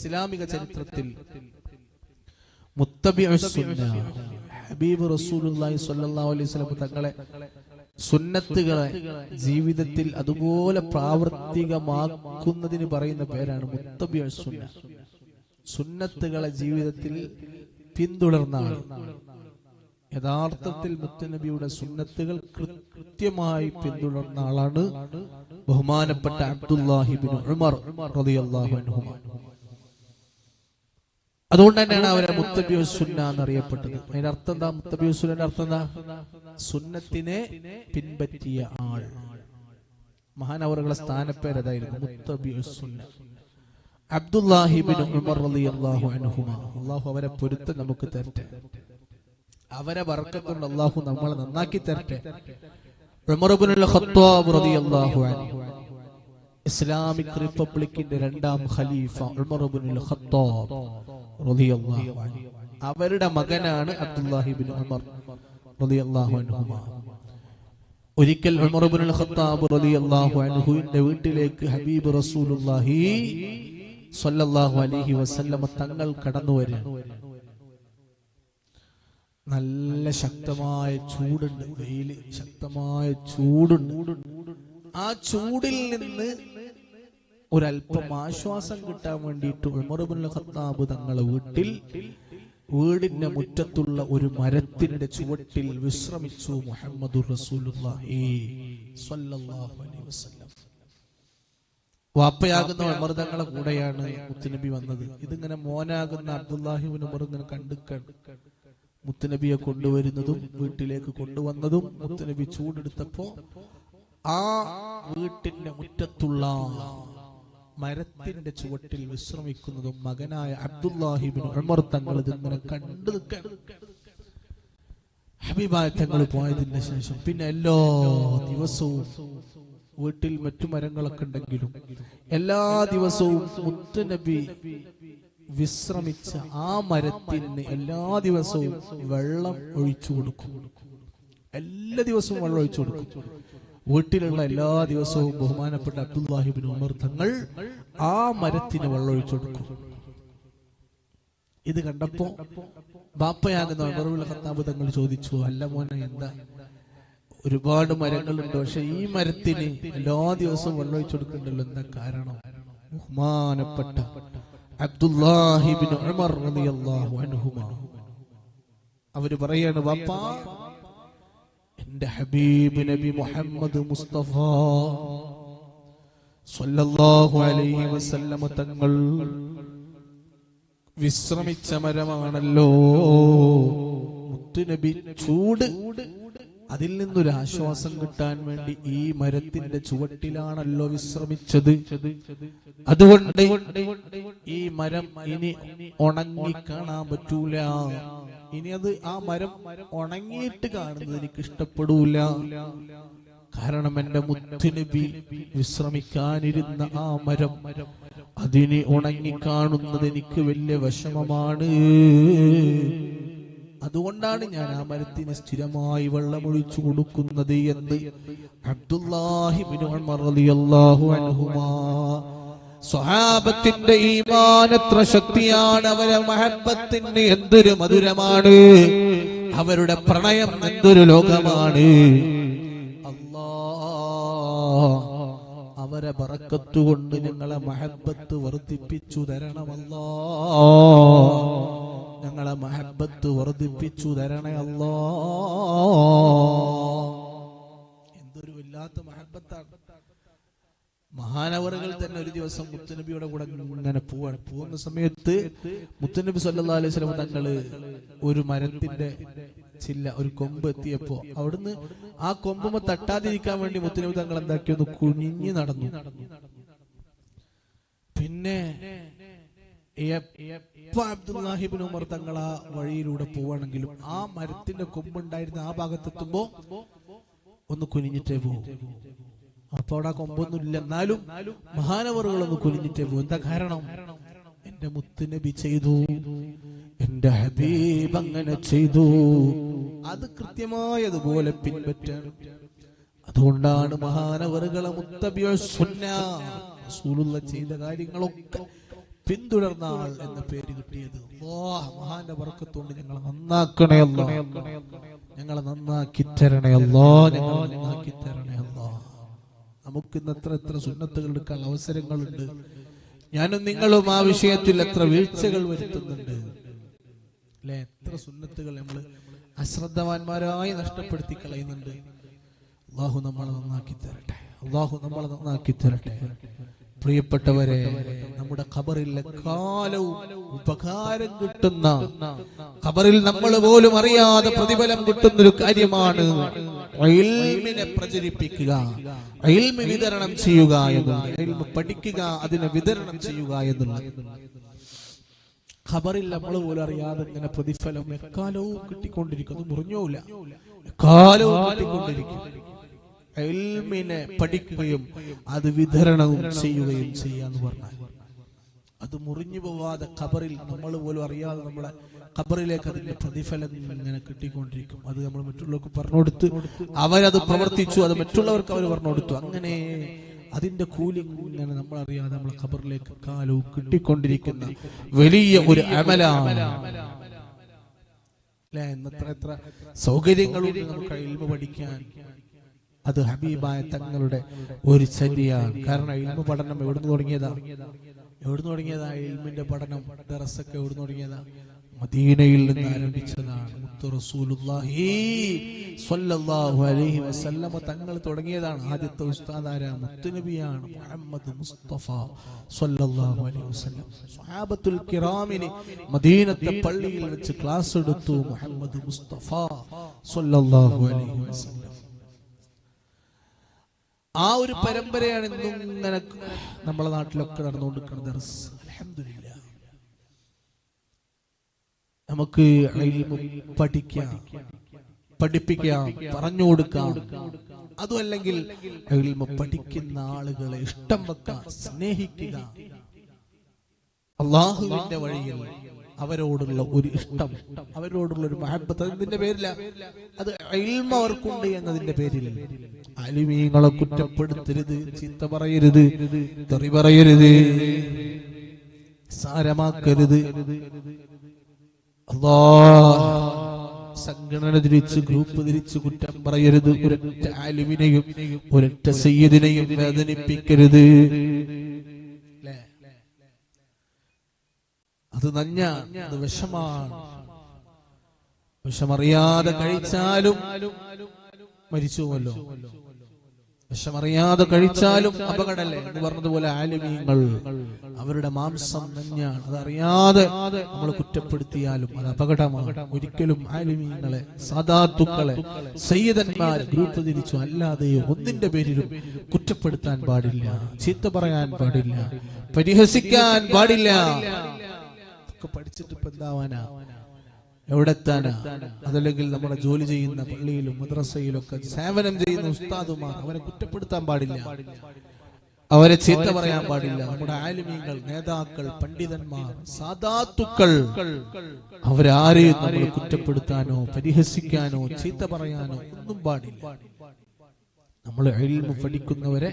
ഇസ്ലാമിക ചരിത്രത്തിൽ ഹബീബ് റസൂലുള്ളാഹി സ്വല്ലല്ലാഹു അലൈഹി വസല്ലം തങ്ങളെ സുന്നത്തുകളെ ജീവിതത്തിൽ അതുപോലെ പ്രാവർത്തികമാക്കുന്നതിന് പറയുന്ന പേരാണ് മുത്തബിഉ സുന്ന. സുന്നത്തുകളെ ജീവിതത്തിൽ പിന്തുടർന്ന ആൾ യഥാർത്ഥത്തിൽ മുത്തനബിയുടെ സുന്നത്തുകൾ കൃത്യമായി പിന്തുടർന്ന ആളാണ് ബഹുമാനപ്പെട്ട അബ്ദുല്ലാഹിബിൻ ഉമർ റളിയല്ലാഹു അൻഹുമ. അതുകൊണ്ട് തന്നെയാണ് അവരെ മുത്തബിയു സുന്ന എന്നറിയപ്പെട്ടത്. അതിന്റെ അർത്ഥം എന്താ? മുത്തബിയു സുന്നന്റെ അർത്ഥം എന്താ? സുന്നത്തിനെ പിൻപറ്റിയ ആൾ. മഹാനവറുകളെ സ്ഥാനപ്പേര് അതായിരുന്നു മുത്തബിയു സുന്ന. അബ്ദുല്ലാഹിബിൻ ഉമർ അള്ളാഹു അവരെ പൊരുത്തം നമുക്ക് തരട്ടെ. അവരെ ബർക്കത്തുകൊണ്ട് അള്ളാഹു നമ്മളെ നന്നാക്കി തരട്ടെ. ഉമർബുനുള്ള ഖത്താബ് റളിയല്ലാഹു അൻഹു. ഇസ്ലാമിക് റിപ്പബ്ലിക്കിന്റെ രണ്ടാം ഖലീഫ ഖത്താബ് റളിയല്ലാഹു അൻഹു. അവരുടെ മകനാണ് അബ്ദുല്ലാഹിബിൻ ഉമർ റളിയല്ലാഹു ഒരിക്കൽ ഖത്താബ് റളിയല്ലാഹു അൻഹുവിന്റെ വീട്ടിലേക്ക് ഹബീബ് റസൂലുള്ളാഹി അലൈഹി വസല്ലം തങ്ങൾ കടന്നു വരുന്നു നല്ല ശക്തമായ ചൂടുണ്ട് വെയിൽ ശക്തമായ ചൂടുണ്ട്. ആ ചൂടിൽ നിന്ന് ഒരല്പം ആശ്വാസം കിട്ടാൻ വേണ്ടിയിട്ട് ഉമറുബുൽ ഖത്താബ് തങ്ങളെ വീട്ടിൽ വീടിന്റെ മുറ്റത്തുള്ള ഒരു മരത്തിന്റെ ചുവട്ടിൽ വിശ്രമിച്ചു മുഹമ്മദ് വാപ്പയാകുന്ന ഉമർ കൂടെയാണ് മുത്തുനബി വന്നത്. ഇതിങ്ങനെ മോനാകുന്ന അബ്ദുല്ലാഹിബിൻ ഉമർ ഇങ്ങനെ കണ്ടുക്കാണ് മുത്തുനബിയെ കൊണ്ടുവരുന്നതും വീട്ടിലേക്ക് കൊണ്ടുവന്നതും മുത്തുനബി ചൂടെടുത്തപ്പോ ആ വീട്ടിന്റെ മുറ്റത്തുള്ള മരത്തിന്റെ ചുവട്ടിൽ വിശ്രമിക്കുന്നതും മകനായ അബ്ദുല്ലാഹിബിൻ ഉമർ തങ്ങൾ ഇതിങ്ങനെ കണ്ടു ഹബീബായ തങ്ങൾ പോയതിന് ശേഷം പിന്നെ എല്ലാ ദിവസവും വീട്ടിൽ മറ്റു മരങ്ങളൊക്കെ ഉണ്ടെങ്കിലും എല്ലാ ദിവസവും മുത്തുനബി വിശ്രമിച്ച ആ മരത്തിന് എല്ലാ ദിവസവും വെള്ളം ഒഴിച്ചു കൊടുക്കും. എല്ലാ ദിവസവും വെള്ളം ഒഴിച്ചു കൊടുക്കും. വീട്ടിലുള്ള എല്ലാ ദിവസവും ബഹുമാനപ്പെട്ട അബ്ദുല്ലാഹിബിൻ ഉമർ തങ്ങൾ ആ മരത്തിന് വെള്ളമൊഴിച്ചു കൊടുക്കും. ഇത് കണ്ടപ്പോ ബാപ്പയാകുന്ന ഉമറുള്ള ഖത്താബ് തങ്ങൾ ചോദിച്ചു അല്ല മോനെ എന്താ? ഒരുപാട് മരങ്ങളുണ്ട് പക്ഷെ ഈ മരത്തിന് എല്ലാ ദിവസവും വെള്ളമൊഴിച്ചു കൊടുക്കണ്ടല്ലോ എന്താ കാരണം? ബഹുമാനപ്പെട്ട അബ്ദുല്ലാഹിബിൻ ഉമർ റളിയല്ലാഹു അവർ പറയാണ് ബാപ്പ എന്റെ ഹബീബ് നബി മുഹമ്മദ് മുസ്തഫ സല്ലല്ലാഹു അലൈഹി വസല്ലമ തങ്ങൾ വിശ്രമിച്ച മരമാണല്ലോ. മുത്തുനബി ചൂട്. അതിൽ നിന്നൊരു ആശ്വാസം കിട്ടാൻ വേണ്ടി ഈ മരത്തിന്റെ ചുവട്ടിലാണല്ലോ വിശ്രമിച്ചത്. അതുകൊണ്ട് ഈ മരം ഇനി ഉണങ്ങി കാണാൻ പറ്റൂല. ഇനി അത് ആ മരം ഉണങ്ങിയിട്ട് കാണുന്നത് എനിക്ക് ഇഷ്ടപ്പെടൂല. കാരണം എന്റെ മുത്തുനബി വിശ്രമിക്കാനിരുന്ന ആ മരം അതിനെ ഉണങ്ങി കാണുന്നത് എനിക്ക് വലിയ വിഷമമാണ്. അതുകൊണ്ടാണ് ഞാൻ ആ മരത്തിന് സ്ഥിരമായി വെള്ളമൊഴിച്ചു കൊടുക്കുന്നത് എന്ന് അബ്ദുല്ലാഹിബിൻ അൻഹുമാ സ്വഹാബത്തിന്റെ ഈമാൻ എത്ര ശക്തിയാണ് അവരെ മഹബത്തിന് എന്തൊരു മധുരമാണ് അവരുടെ പ്രണയം എന്തൊരു ലോകമാണ്. അവരെ പറക്കത്തുകൊണ്ട് ഞങ്ങളെ മഹബത്ത് വർദ്ധിപ്പിച്ചു തരണമല്ലോ. ഞങ്ങളെ മഹബത്ത് വർദ്ധിപ്പിച്ചു തരണേ അല്ലോ. എന്തൊരു വല്ലാത്ത മഹബത്താണ്. മഹാനവറുകൾ തന്നെ ഒരു ദിവസം മുത്തുനബിയുടെ കൂടെ ഇങ്ങനെ പോവാണ്. പോകുന്ന സമയത്ത് മുത്തുനബി സല്ലാ അലൈഹി സ്വലം തങ്ങൾ ഒരു മരത്തിന്റെ ചില്ല ഒരു കൊമ്പ് എത്തിയപ്പോ അവിടുന്ന് ആ കൊമ്പുമ തട്ടാതിരിക്കാൻ വേണ്ടി മുത്തുനബി തങ്ങൾ എന്താക്കി? ഒന്ന് കുനിഞ്ഞു നടന്നു. പിന്നെ ഉമർ തങ്ങൾ ആ വഴിയിലൂടെ പോവാണെങ്കിലും ആ മരത്തിന്റെ കൊമ്പുണ്ടായിരുന്ന ആ ഭാഗത്തെത്തുമ്പോ ഒന്ന് കുനിഞ്ഞിട്ടേ പോകും അപ്പൊ അവിടെ കൊമ്പൊന്നുമില്ല. എന്നാലും മഹാനവറുകളൊന്ന് കുലിഞ്ഞിട്ടേ പോകും എന്താ കാരണം? എന്റെ മുത്തുനബി ചെയ്തു. എന്റെ ഹബീബ് അങ്ങനെ ചെയ്തു. അത് കൃത്യമായതുപോലെ പിൻപറ്റാൻ. അതുകൊണ്ടാണ് മഹാനവറുകളെ മുത്തബിയുള്ള ചെയ്ത കാര്യങ്ങളൊക്കെ പിന്തുടർന്ന ആൾ എന്ന പേര് കിട്ടിയത്. മഹാന്റെ വർക്കത്തോണ്ട് ഞങ്ങളെ നന്നാക്കണേ ഞങ്ങളെ നന്നാക്കി തരണേ അല്ലോ ഞങ്ങളെ നന്നാക്കി തരണേ അല്ലോ നമുക്ക് ഇന്ന് എത്ര എത്ര സുന്നത്തുകൾ എടുക്കാൻ അവസരങ്ങളുണ്ട്. ഞാനും നിങ്ങളും ആ വിഷയത്തിൽ എത്ര വീഴ്ചകൾ വരുത്തുന്നുണ്ട്. അല്ലെ? എത്ര സുന്നത്തുകൾ നമ്മൾ അശ്രദ്ധവാന്മാരായി നഷ്ടപ്പെടുത്തി കളയുന്നുണ്ട്. അള്ളാഹു നമ്മളെ നന്നാക്കി തരട്ടെ. അള്ളാഹു നമ്മളെ നന്നാക്കി തരട്ടെ. പ്രിയപ്പെട്ടവരെ നമ്മുടെ ഖബറിലെ കാലവും ഉപകാരം കിട്ടുന്ന ഖബറിൽ നമ്മൾ പോലും അറിയാതെ പ്രതിഫലം കിട്ടുന്നൊരു കാര്യമാണ് ഇൽമിനെ പ്രചരിപ്പിക്കുക ഇൽമി വിതരണം ചെയ്യുക എന്നുള്ളത് ഇൽമ പഠിക്കുക അതിനെ വിതരണം ചെയ്യുക എന്നുള്ളത്. ഖബറിൽ നമ്മൾ പോലും അറിയാതെ ഇങ്ങനെ പ്രതിഫലം എക്കാലവും കിട്ടിക്കൊണ്ടിരിക്കും അത് എക്കാലവും കിട്ടിക്കൊണ്ടിരിക്കും. എൽമിനെ പഠിക്കുകയും അത് വിതരണവും ചെയ്യുകയും ചെയ്യാന്ന് പറഞ്ഞാൽ അത് മുറിഞ്ഞു പോവാതെ ഖബറിൽ നമ്മൾ പോലും അറിയാതെ നമ്മളെ ഖബറിലേക്ക് അതിന്റെ പ്രതിഫലം ഇങ്ങനെ കിട്ടിക്കൊണ്ടിരിക്കും. അത് നമ്മൾ മറ്റുള്ളവർക്ക് പറഞ്ഞു കൊടുത്ത് അവരത് പ്രവർത്തിച്ചു അത് മറ്റുള്ളവർക്ക് അവർ പറഞ്ഞു കൊടുത്തു അങ്ങനെ അതിന്റെ കൂലി ഇങ്ങനെ നമ്മൾ അറിയാതെ നമ്മളെ ഖബറിലേക്ക് കാലവും കിട്ടിക്കൊണ്ടിരിക്കുന്ന വലിയ ഒരു അമലാണ്. അല്ലെ? എന്നത്ര എത്ര സൗകര്യങ്ങളുണ്ട് നമുക്ക് ഇൽമ പഠിക്കാൻ. അത് ഹബീബായ തങ്ങളുടെ ഒരു ചര്യയാണ് കാരണം ഇൽമ പഠനം എവിടുന്ന് തുടങ്ങിയതാ? എവിടുന്ന് തുടങ്ങിയതാ? ഇൽമിന്റെ പഠനം ദറസൊക്കെ എവിടുന്ന് തുടങ്ങിയതാ? മദീനയിൽ നിന്ന് ആരംഭിച്ചതാണ്. തങ്ങൾ തുടങ്ങിയതാണ്. ആദ്യത്തെ ഉസ്താദ് ആരാ മുത്തുനബിയാണ് മുഹമ്മദ് മുസ്തഫ സ്വല്ലല്ലാഹു അലൈഹി വസല്ലം. സ്വഹാബത്തുൽ കിറാമിന് മദീനത്തെ പള്ളിയിൽ വെച്ച് ക്ലാസ് എടുത്തു മുഹമ്മദ് മുസ്തഫ സ്വല്ലല്ലാഹു അലൈഹി വസല്ലം. ആ ഒരു പരമ്പരയാണ് ഇന്നും ഇങ്ങനെ നമ്മളെ നാട്ടിലൊക്കെ നടന്നുകൊണ്ടിരിക്കുന്നത് നമുക്ക് പഠിക്കാം പഠിപ്പിക്കാം പറഞ്ഞു കൊടുക്കാം. അതുമല്ലെങ്കിൽ പഠിക്കുന്ന ആളുകളെ ഇഷ്ടം വെക്കാം സ്നേഹിക്കുക. അള്ളാഹുവിന്റെ വഴിയിൽ അവരോടുള്ള ഒരു ഇഷ്ടം അവരോടുള്ള ഒരു മഹബത്ത്. അതിന്റെ പേരില്ല. അത് ഇൽമ അവർക്കുണ്ട് എന്നതിന്റെ പേരിൽ. അലിമീങ്ങളെ കുറ്റപ്പെടുത്തരുത് ചീത്ത പറയരുത് തെറി പറയരുത് സാരമാക്കരുത്. സംഘടന തിരിച്ച് ഗ്രൂപ്പ് തിരിച്ച് കുറ്റം പറയരുത്. ഒരൊറ്റ ആലുവിനെയും ഒരൊറ്റ സയ്യദിനെയും വേദനിപ്പിക്കരുത്. അത് നഞ്ഞ അത് വിഷമാണ്. വിഷമറിയാതെ കഴിച്ചാലും മരിച്ചുവല്ലോ. വിഷമറിയാതെ കഴിച്ചാലും അപകടല്ലേ? എന്ന് പറഞ്ഞതുപോലെ ആലിമീങ്ങൾ അവരുടെ മാംസം നഞ്ഞാണ്. അതറിയാതെ നമ്മൾ കുറ്റപ്പെടുത്തിയാലും അത് അപകടമാണ്. ഒരിക്കലും ആലിമീങ്ങളെ സാധാത്തുക്കളെ സയ്യിദന്മാർ ഗ്രൂപ്പ് തിരിച്ചു അല്ലാതെയോ ഒന്നിന്റെ പേരിലും കുറ്റപ്പെടുത്താൻ പാടില്ല ചീത്ത പറയാൻ പാടില്ല പരിഹസിക്കാൻ പാടില്ല. ഒക്കെ പഠിച്ചിട്ട് ഇപ്പൊ എന്താവാനാ? എവിടെത്താനാ? അതല്ലെങ്കിൽ നമ്മളെ ജോലി ചെയ്യുന്ന പള്ളിയിലും മദ്രസയിലും ഒക്കെ സേവനം ചെയ്യുന്ന ഉസ്താദുമാർ അവരെ കുറ്റപ്പെടുത്താൻ പാടില്ല. അവരെ ചീത്ത പറയാൻ പാടില്ല. നമ്മുടെ ആലിമീങ്ങൾ നേതാക്കൾ പണ്ഡിതന്മാർ സാധാത്തുക്കൾ അവരാരെയും നമ്മൾ കുറ്റപ്പെടുത്താനോ പരിഹസിക്കാനോ ചീത്ത പറയാനോ ഒന്നും പാടില്ല. നമ്മൾ എൽമ് പഠിക്കുന്നവരെ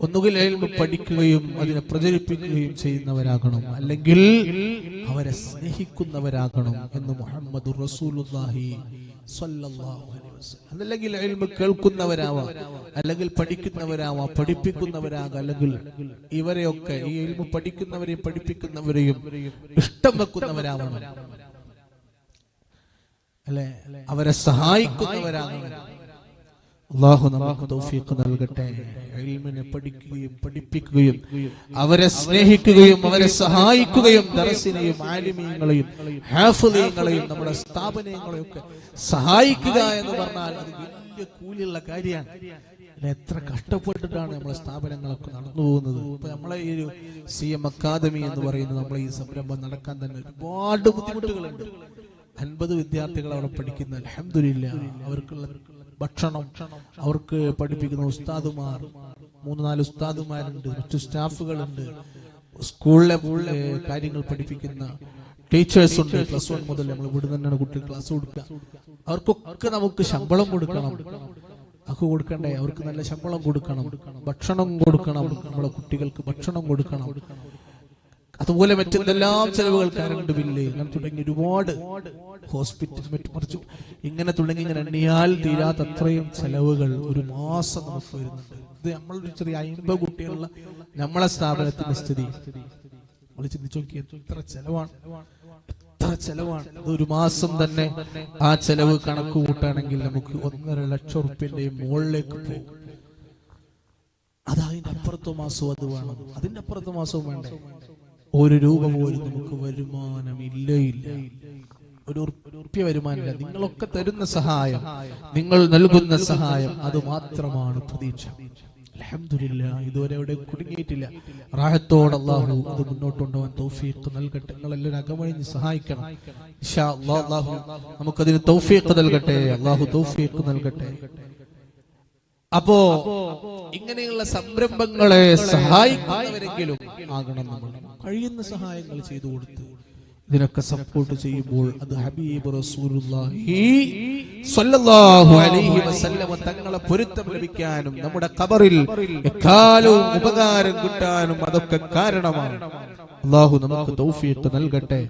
ഒന്നുകിൽ എൽമ് പഠിക്കുകയും അതിനെ പ്രചരിപ്പിക്കുകയും ചെയ്യുന്നവരാകണം. അല്ലെങ്കിൽ അവരെ സ്നേഹിക്കുന്നവരാകണം എന്ന് മുഹമ്മദ് വസല്ലം. അതല്ലെങ്കിൽ എൽമ് കേൾക്കുന്നവരാവാം അല്ലെങ്കിൽ പഠിക്കുന്നവരാവാം പഠിപ്പിക്കുന്നവരാകാം. അല്ലെങ്കിൽ ഇവരെയൊക്കെ ഈ എൽമ് പഠിക്കുന്നവരെയും പഠിപ്പിക്കുന്നവരെയും ഇഷ്ടം വെക്കുന്നവരാവണം അല്ലെ? അവരെ സഹായിക്കുന്നവരാകണം അള്ളാഹു നമുക്ക് തൗഫീഖ് നൽകട്ടെ. ഇൽമിനെ പഠിക്കുകയും പഠിപ്പിക്കുകയും അവരെ സ്നേഹിക്കുകയും അവരെ സഹായിക്കുകയും ദർസിനെയും ആലിമീങ്ങളെയും ഹാഫിളീങ്ങളെയും നമ്മുടെ സ്ഥാപനങ്ങളെയും ഒക്കെ സഹായിക്കുക എന്ന് പറഞ്ഞാൽ അത് വലിയ കൂലിയുള്ള കാര്യമാണ്. എത്ര കഷ്ടപ്പെട്ടിട്ടാണ് നമ്മളെ സ്ഥാപനങ്ങളൊക്കെ നടന്നു പോകുന്നത്. ഇപ്പൊ നമ്മളെ ഈ ഒരു സി എം അക്കാദമി എന്ന് പറയുന്നത് നമ്മളെ ഈ സംരംഭം നടക്കാൻ തന്നെ ഒരുപാട് ബുദ്ധിമുട്ടുകളുണ്ട്. അൻപത് വിദ്യാർത്ഥികൾ അവിടെ പഠിക്കുന്ന. അലഹമില്ല അവർക്കുള്ള ഭക്ഷണം അവർക്ക് പഠിപ്പിക്കുന്ന ഉസ്താദുമാർ മൂന്ന് നാല് ഉസ്താദുമാരുണ്ട് മറ്റു സ്റ്റാഫുകളുണ്ട്. സ്കൂളിലെ കാര്യങ്ങൾ പഠിപ്പിക്കുന്ന ടീച്ചേഴ്സ് ഉണ്ട്. പ്ലസ് വൺ മുതൽ നമ്മൾ ഇവിടെ തന്നെയാണ് കുട്ടികൾ ക്ലാസ് കൊടുക്കുക. അവർക്കൊക്കെ നമുക്ക് ശമ്പളം കൊടുക്കണം. അക്ക് കൊടുക്കണ്ടേ? അവർക്ക് നല്ല ശമ്പളം കൊടുക്കണം. ഭക്ഷണം കൊടുക്കണം. നമ്മുടെ കുട്ടികൾക്ക് ഭക്ഷണം കൊടുക്കണം. അതുപോലെ മറ്റെന്തെല്ലാം ചെലവുകൾ കാരണം ബില്ല് തുടങ്ങി ഒരുപാട് ഹോസ്പിറ്റൽ മറ്റു ഇങ്ങനെ തുടങ്ങി ഇങ്ങനെ എണ്ണിയാൽ തീരാത്ത അത്രയും ചെലവുകൾ ഒരു മാസം നമുക്ക് വരുന്നുണ്ട്. ഇത് നമ്മളൊരു ചെറിയ അയിമ്പ കുട്ടികളുള്ള നമ്മളെ സ്ഥാപനത്തിന്റെ സ്ഥിതി. നമ്മൾ ചിന്തിച്ചു നോക്കി എത്ര ചെലവാണ്? എത്ര ചെലവാണ്? ഒരു മാസം തന്നെ ആ ചെലവ് കണക്ക് കൂട്ടുകയാണെങ്കിൽ നമുക്ക് ഒന്നര ലക്ഷം റുപ്യന്റെ മുകളിലേക്ക് പോകും. അത് അതിന്റെ അപ്പുറത്തെ മാസവും അത് വേണം. അതിന്റെ അപ്പുറത്തെ മാസവും വേണ്ടേ? ഒരു രൂപ പോലും നമുക്ക് വരുമാനമില്ല ഇല്ല. ഒരു ഉറുപ്പ്യ വരുമാനമില്ല. നിങ്ങളൊക്കെ തരുന്ന സഹായം നിങ്ങൾ നൽകുന്ന സഹായം അത് മാത്രമാണ് പ്രതീക്ഷ. അൽഹംദുലില്ലാ ഇതുവരെ അവിടെ കുടുങ്ങിയിട്ടില്ല. റാഹത്തോട് അള്ളാഹു അത് മുന്നോട്ട് കൊണ്ടുപോകാൻ തൗഫീഖ് നൽകട്ടെ. നിങ്ങളെല്ലാവരും അകമഴിഞ്ഞ് സഹായിക്കണം. അല്ലാഹ് അള്ളാഹു നമുക്കതിന് തൗഫീഖ് നൽകട്ടെ. അള്ളാഹു തൗഫീഖ് നൽകട്ടെ. അപ്പോ ഇങ്ങനെയുള്ള സംരംഭങ്ങളെ സഹായിക്കുന്നവരെങ്കിലും ആകണം നമ്മൾ കഴിയുന്ന സഹായങ്ങൾ ചെയ്തു കൊടുത്ത് ഇതിനൊക്കെ സപ്പോർട്ട് ചെയ്യുമ്പോൾ അത് ഹബീബ് തങ്ങളെ പൊരുത്തം ലഭിക്കാനും നമ്മുടെ കബറിൽ എക്കാലവും ഉപകാരം കിട്ടാനും അതൊക്കെ കാരണമാണ്. അള്ളാഹു നമുക്ക് തൗഫീഖ് നൽകട്ടെ.